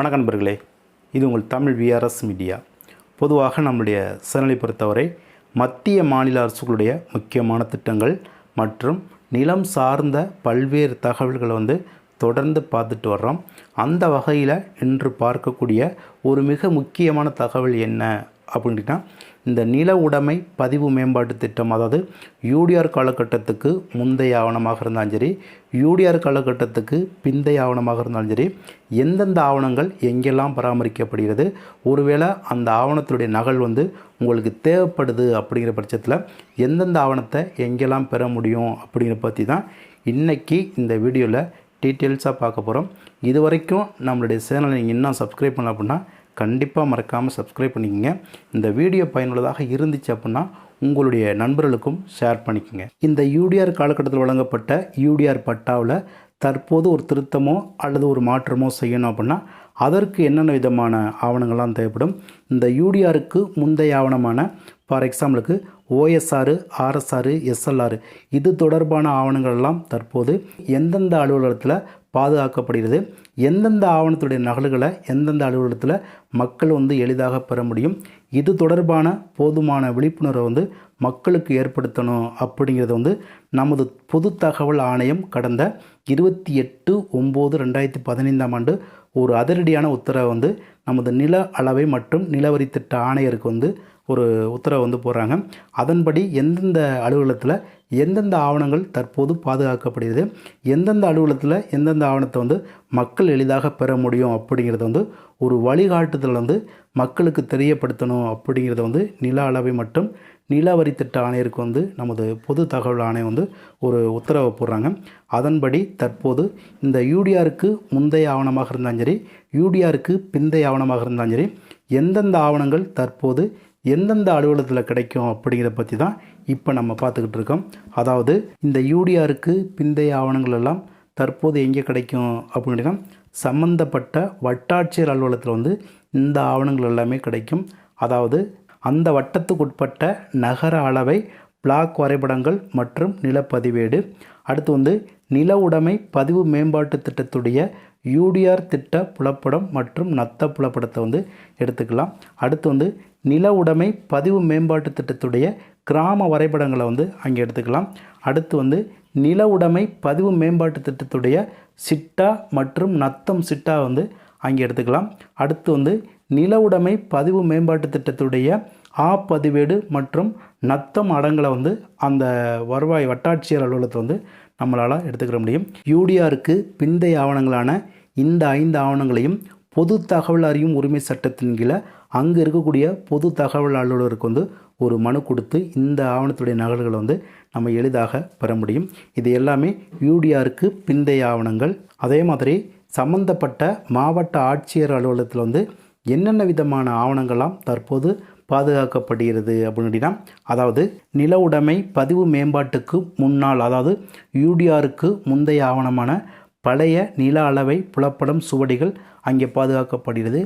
வணக்க நண்பர்களே. இது உங்கள் தமிழ் விஆர்எஸ் மீடியா பொதுவாக நம்முடைய சேனலை பொறுத்தவரை மத்திய மாநில அரசுகளுடைய முக்கியமான திட்டங்கள் மற்றும் நிலம் சார்ந்த பல்வேறு தகவல்களை வந்து தொடர்ந்து பார்த்துட்டு வர்றோம். அந்த வகையில் இன்று பார்க்கக்கூடிய ஒரு மிக முக்கியமான தகவல் என்ன? அப்படின்னா இந்த நில உடைமை பதிவு மேம்பாட்டு திட்டம் அதாவது யூடிஆர் காலகட்டத்துக்கு முந்தைய ஆவணமாக இருந்தாலும் சரி யூடிஆர் காலகட்டத்துக்கு பிந்தைய ஆவணமாக இருந்தாலும் சரி எந்தெந்த ஆவணங்கள் எங்கெல்லாம் பராமரிக்கப்படுகிறது ஒருவேளை அந்த ஆவணத்தினுடைய நகல் வந்து உங்களுக்கு தேவைப்படுது அப்படிங்கிற பட்சத்தில் எந்தெந்த ஆவணத்தை எங்கெல்லாம் பெற முடியும் அப்படிங்கிற பற்றி தான் இன்றைக்கி இந்த வீடியோவில் டீட்டெயில்ஸாக பார்க்க போகிறோம் இது வரைக்கும் நம்மளுடைய சேனலை நீங்கள் இன்னும் சப்ஸ்கிரைப் பண்ணல அப்படின்னா கண்டிப்பாக மறக்காமல் சப்ஸ்கிரைப் பண்ணிக்கோங்க. இந்த வீடியோ பயனுள்ளதாக இருந்துச்சு அப்படின்னா உங்களுடைய நண்பர்களுக்கும் ஷேர் பண்ணிக்கோங்க. இந்த யூடிஆர் காலகட்டத்தில் வழங்கப்பட்ட யூடிஆர் பட்டாவில் தற்போது ஒரு திருத்தமோ அல்லது ஒரு மாற்றமோ செய்யணும் அப்படின்னா அதற்கு என்னென்ன விதமான ஆவணங்கள்லாம் தேவைப்படும்? இந்த யூடிஆருக்கு முந்தைய ஆவணமான ஃபார் எக்ஸாம்பிளுக்கு ஓஎஸ்ஆர் ஆர்எஸ்ஆர் எஸ்எல்ஆர் இது தொடர்பான ஆவணங்கள் எல்லாம் தற்போது எந்தெந்த அலுவலகத்தில் பாதுகாக்கப்படுகிறது எந்தெந்த ஆவணத்துடைய நகல்களை எந்தெந்த அலுவலகத்தில் மக்கள் வந்து எளிதாக பெற முடியும் இது தொடர்பான போதுமான விழிப்புணர்வை வந்து மக்களுக்கு ஏற்படுத்தணும் அப்படிங்கிறது வந்து நமது பொது தகவல் ஆணையம் கடந்த இருபத்தி எட்டு ஒம்பது ரெண்டாயிரத்தி பதினைந்தாம் ஆண்டு ஒரு அதிரடியான உத்தரவை வந்து நமது நில அளவை மற்றும் நிலவரி திட்ட ஆணையருக்கு வந்து ஒரு உத்தரவை வந்து போடுறாங்க. அதன்படி எந்தெந்த அலுவலகத்தில் எந்தெந்த ஆவணங்கள் தற்போது பாதுகாக்கப்படுகிறது எந்தெந்த அலுவலகத்தில் எந்தெந்த ஆவணத்தை வந்து மக்கள் எளிதாக பெற முடியும் அப்படிங்கிறத வந்து ஒரு வழிகாட்டுதல் வந்து மக்களுக்கு தெரியப்படுத்தணும் அப்படிங்கிறத வந்து நில அளவை மற்றும் நிலவரி திட்ட ஆணையருக்கு வந்து நமது பொது தகவல் ஆணையம் வந்து ஒரு உத்தரவை போடுறாங்க. அதன்படி தற்போது இந்த யூடிஆருக்கு முந்தைய ஆவணமாக இருந்தாலும் சரி யூடிஆருக்கு பிந்தைய ஆவணமாக இருந்தாலும் சரி எந்தெந்த ஆவணங்கள் தற்போது எந்தெந்த அலுவலகத்தில் கிடைக்கும் அப்படிங்கிறத பற்றி தான் இப்போ நம்ம பார்த்துக்கிட்டு இருக்கோம். அதாவது இந்த யூடிஆருக்கு பிந்தைய ஆவணங்கள் எல்லாம் தற்போது எங்கே கிடைக்கும் அப்படின்னா சம்மந்தப்பட்ட வட்டாட்சியர் அலுவலகத்தில் வந்து இந்த ஆவணங்கள் எல்லாமே கிடைக்கும். அதாவது அந்த வட்டத்துக்குட்பட்ட நகர அளவை பிளாக் வரைபடங்கள் மற்றும் நிலப்பதிவேடு. அடுத்து வந்து நில உடைமை பதிவு மேம்பாட்டு திட்டத்துடைய யூடிஆர் திட்ட புலப்படம் மற்றும் நத்த புலப்படத்தை வந்து எடுத்துக்கலாம். அடுத்து வந்து நில உடைமை பதிவு மேம்பாட்டு திட்டத்துடைய கிராம வரைபடங்களை வந்து அங்கே எடுத்துக்கலாம். அடுத்து வந்து நில உடைமை பதிவு மேம்பாட்டு திட்டத்துடைய சிட்டா மற்றும் நத்தம் சிட்டா வந்து அங்கே எடுத்துக்கலாம். அடுத்து வந்து நில உடைமை பதிவு மேம்பாட்டு திட்டத்துடைய ஆ பதிவேடு மற்றும் நத்தம் அடங்களை வந்து அந்த வருவாய் வட்டாட்சியர் அலுவலகத்தை வந்து நம்மளால் எடுத்துக்கிற முடியும். யூடிஆருக்கு பிந்தைய ஆவணங்களான இந்த ஐந்து ஆவணங்களையும் பொது தகவல் அறியும் உரிமை சட்டத்தின் கீழே அங்கே இருக்கக்கூடிய பொது தகவல் அலுவலருக்கு வந்து ஒரு மனு கொடுத்து இந்த ஆவணத்துடைய நகல்களை வந்து நம்ம எளிதாக பெற முடியும். இது எல்லாமே யூடிஆருக்கு பிந்தைய ஆவணங்கள். அதே மாதிரி சம்பந்தப்பட்ட மாவட்ட ஆட்சியர் அலுவலகத்தில் வந்து என்னென்ன விதமான ஆவணங்கள்லாம் தற்போது பாதுகாக்கப்படுகிறது அப்படின்னா அதாவது நில உடைமை பதிவு மேம்பாட்டுக்கு முன்னால் அதாவது யூடிஆருக்கு முந்தைய ஆவணமான பழைய நில அளவை புலப்படம் சுவடிகள் அங்கே பாதுகாக்கப்படுகிறது.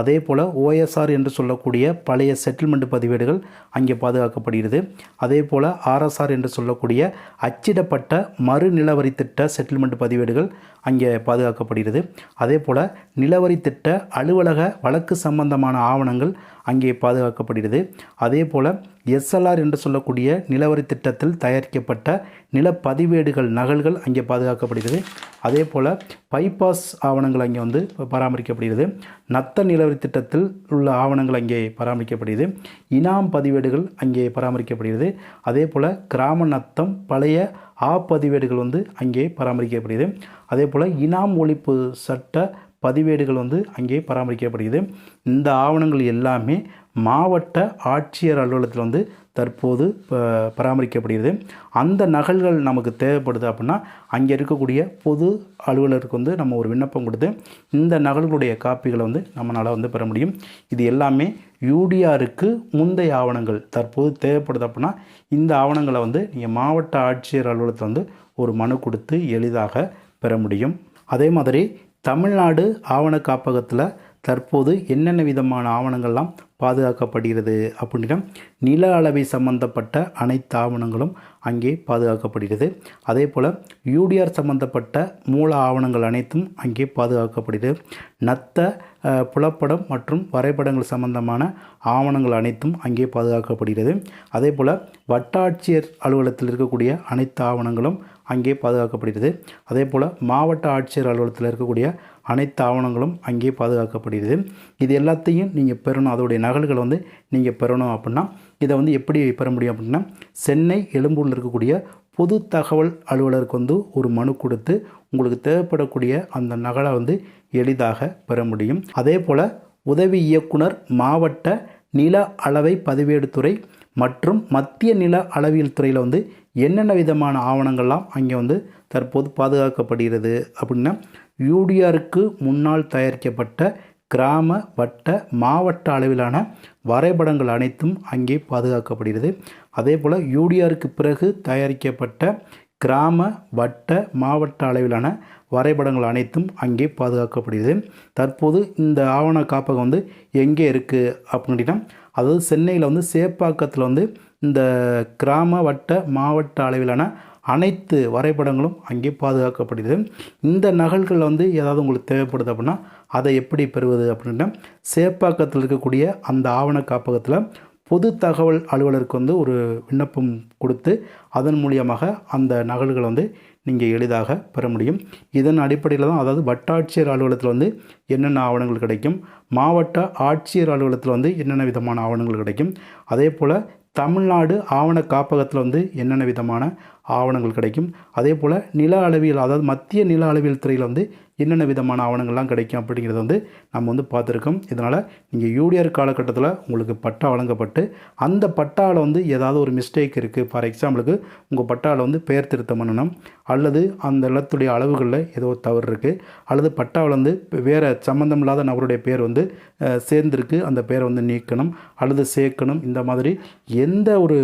அதே போல் ஓஎஸ்ஆர் என்று சொல்லக்கூடிய பழைய செட்டில்மெண்ட் பதிவேடுகள் அங்கே பாதுகாக்கப்படுகிறது. அதே போல் ஆர்எஸ்ஆர் என்று சொல்லக்கூடிய அச்சிடப்பட்ட மறுநிலவரி திட்ட செட்டில்மெண்ட் பதிவேடுகள் அங்கே பாதுகாக்கப்படுகிறது. அதே போல் நிலவரி திட்ட அலுவலக வழக்கு சம்பந்தமான ஆவணங்கள் அங்கே பாதுகாக்கப்படுகிறது. அதே போல் எஸ்எல்ஆர் என்று சொல்லக்கூடிய நிலவரி திட்டத்தில் தயாரிக்கப்பட்ட நிலப்பதிவேடுகள் நகல்கள் அங்கே பாதுகாக்கப்படுகிறது. அதே போல் பைபாஸ் ஆவணங்கள் அங்கே வந்து பராமரிக்கப்படுகிறது. நத்த நிலவரி திட்டத்தில் உள்ள ஆவணங்கள் அங்கே பராமரிக்கப்படுகிறது. இனாம் பதிவேடுகள் அங்கே பராமரிக்கப்படுகிறது. அதே போல் கிராம நத்தம் பழைய ஆ பதிவேடுகள் வந்து அங்கே பராமரிக்கப்படுகிறது. அதே போல் இனாம் ஒழிப்பு சட்ட பதிவேடுகள் வந்து அங்கே பராமரிக்கப்படுகிறது. இந்த ஆவணங்கள் எல்லாமே மாவட்ட ஆட்சியர் அலுவலகத்தில் வந்து தற்போது பராமரிக்கப்படுகிறது. அந்த நகல்கள் நமக்கு தேவைப்படுது அப்படின்னா அங்கே இருக்கக்கூடிய பொது அலுவலருக்கு வந்து நம்ம ஒரு விண்ணப்பம் கொடுத்து இந்த நகல்களுடைய காப்பிகளை வந்து நம்மளால் வந்து பெற முடியும். இது எல்லாமே யூடிஆருக்கு முந்தைய ஆவணங்கள் தற்போது தேவைப்படுது அப்படின்னா இந்த ஆவணங்களை வந்து நீங்கள் மாவட்ட ஆட்சியர் அலுவலகத்தில் வந்து ஒரு மனு கொடுத்து எளிதாக பெற முடியும். அதே மாதிரி தமிழ்நாடு ஆவண காப்பகத்தில் தற்போது என்னென்ன விதமான ஆவணங்கள்லாம் பாதுகாக்கப்படுகிறது அப்படின்னா நில அளவை சம்பந்தப்பட்ட அனைத்து ஆவணங்களும் அங்கே பாதுகாக்கப்படுகிறது. அதே போல் யூடிஆர் சம்பந்தப்பட்ட மூல ஆவணங்கள் அனைத்தும் அங்கே பாதுகாக்கப்படுகிறது. நத்த புலப்படம் மற்றும் வரைபடங்கள் சம்பந்தமான ஆவணங்கள் அனைத்தும் அங்கே பாதுகாக்கப்படுகிறது. அதே போல் வட்டாட்சியர் அலுவலகத்தில் இருக்கக்கூடிய அனைத்து ஆவணங்களும் அங்கே பாதுகாக்கப்படுகிறது. அதே போல் மாவட்ட ஆட்சியர் அலுவலகத்தில் இருக்கக்கூடிய அனைத்து ஆவணங்களும் அங்கே பாதுகாக்கப்படுகிறது. இது எல்லாத்தையும் நீங்கள் பெறணும். அதோடைய நகல்களை வந்து நீங்கள் பெறணும் அப்படின்னா இதை வந்து எப்படி பெற முடியும் அப்படின்னா சென்னை எழும்பூரில் இருக்கக்கூடிய பொது தகவல் அலுவலருக்கு வந்து ஒரு மனு கொடுத்து உங்களுக்கு தேவைப்படக்கூடிய அந்த நகலை வந்து எளிதாக பெற முடியும். அதே போல் உதவி இயக்குனர் மாவட்ட நில அளவை பதிவேடு துறை மற்றும் மத்திய நில அளவியல் துறையில் வந்து என்னென்ன விதமான ஆவணங்கள்லாம் அங்கே வந்து தற்போது பாதுகாக்கப்படுகிறது அப்படின்னா யூடிஆருக்கு முன்னால் தயாரிக்கப்பட்ட கிராம வட்ட மாவட்ட அளவிலான வரைபடங்கள் அனைத்தும் அங்கே பாதுகாக்கப்படுகிறது. அதே போல் யூடிஆருக்கு பிறகு தயாரிக்கப்பட்ட கிராம வட்ட மாவட்ட அளவிலான வரைபடங்கள் அனைத்தும் அங்கே பாதுகாக்கப்படுகிறது. தற்போது இந்த ஆவண காப்பகம் வந்து எங்கே இருக்குது அப்படின்னா அதாவது சென்னையில் வந்து சேப்பாக்கத்தில் வந்து இந்த கிராம வட்ட மாவட்ட அளவிலான அனைத்து வரைபடங்களும் அங்கே பாதுகாக்கப்படுகிறது. இந்த நகல்கள் வந்து ஏதாவது உங்களுக்கு தேவைப்படுது அப்படின்னா அதை எப்படி பெறுவது அப்படின்னா சேப்பாக்கத்தில் இருக்கக்கூடிய அந்த ஆவண காப்பகத்தில் பொது தகவல் அலுவலருக்கு வந்து ஒரு விண்ணப்பம் கொடுத்து அதன் மூலியமாக அந்த நகல்களை வந்து நீங்கள் எளிதாக பெற முடியும். இதன் அடிப்படையில் தான் அதாவது வட்டாட்சியர் அலுவலகத்தில் வந்து என்னென்ன ஆவணங்கள் கிடைக்கும் மாவட்ட ஆட்சியர் அலுவலகத்தில் வந்து என்னென்ன விதமான ஆவணங்கள் கிடைக்கும் அதே போல் தமிழ்நாடு ஆவண காப்பகத்தில் வந்து என்னென்ன விதமான ஆவணங்கள் கிடைக்கும். அதே போல் நில அளவியல் அதாவது மத்திய நில அளவியல் துறையில் வந்து என்னென்ன விதமான ஆவணங்கள்லாம் கிடைக்கும் அப்படிங்கிறத வந்து நம்ம வந்து பார்த்துருக்கோம். இதனால் நீங்கள் யூடிஆர் காலகட்டத்தில் உங்களுக்கு பட்டா வழங்கப்பட்டு அந்த பட்டாவில் வந்து ஏதாவது ஒரு மிஸ்டேக் இருக்குது ஃபார் எக்ஸாம்பிளுக்கு உங்கள் பட்டாவில் வந்து பெயர் திருத்தம் பண்ணணும். அல்லது அந்த நிலத்துடைய அளவுகளில் ஏதோ ஒரு தவறு இருக்குது அல்லது பட்டாவில் வந்து வேறு சம்மந்தம் இல்லாத நபருடைய பேர் வந்து சேர்ந்துருக்கு சேர்ந்திருக்கு. அந்த பேரை வந்து நீக்கணும். அல்லது சேர்க்கணும். இந்த மாதிரி எந்த ஒரு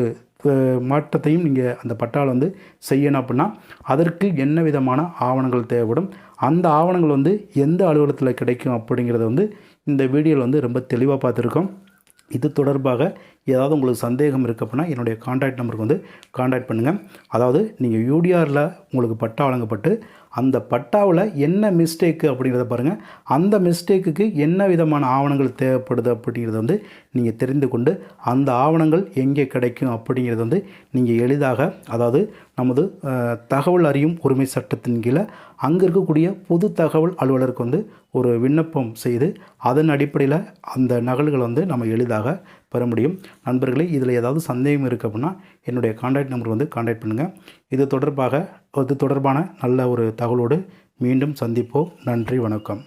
மாற்றத்தையும் நீங்கள் அந்த பட்டாவில் வந்து செய்யணும் அப்படின்னா அதற்கு என்ன விதமான ஆவணங்கள் தேவைப்படும்? அந்த ஆவணங்கள் வந்து எந்த அலுவலகத்தில் கிடைக்கும் அப்படிங்கிறத வந்து இந்த வீடியோவில் வந்து ரொம்ப தெளிவாக பார்த்துருக்கோம். இது தொடர்பாக ஏதாவது உங்களுக்கு சந்தேகம் இருக்குது அப்படின்னா என்னுடைய காண்டாக்ட் நம்பருக்கு வந்து காண்டாக்ட் பண்ணுங்கள் அதாவது நீங்கள் யூடிஆரில் உங்களுக்கு பட்டா வழங்கப்பட்டு அந்த பட்டாவில் என்ன மிஸ்டேக்கு அப்படிங்கிறத பாருங்கள் அந்த மிஸ்டேக்குக்கு என்ன விதமான ஆவணங்கள் தேவைப்படுது அப்படிங்கிறத வந்து நீங்கள் தெரிந்து கொண்டு அந்த ஆவணங்கள் எங்கே கிடைக்கும் அப்படிங்கிறத வந்து நீங்கள் எளிதாக அதாவது நமது தகவல் அறியும் உரிமை சட்டத்தின் கீழே அங்கே இருக்கக்கூடிய பொது தகவல் அலுவலருக்கு வந்து ஒரு விண்ணப்பம் செய்து அதன் அடிப்படையில் அந்த நகல்களை வந்து நம்ம எளிதாக பெற முடியும். நண்பர்களே இதில் ஏதாவது சந்தேகம் இருக்குது அப்படின்னா என்னுடைய காண்டாக்ட் நம்பர் வந்து காண்டாக்ட் பண்ணுங்கள் இது தொடர்பாக இது தொடர்பான நல்ல ஒரு தகவலோடு மீண்டும் சந்திப்போம். நன்றி வணக்கம்.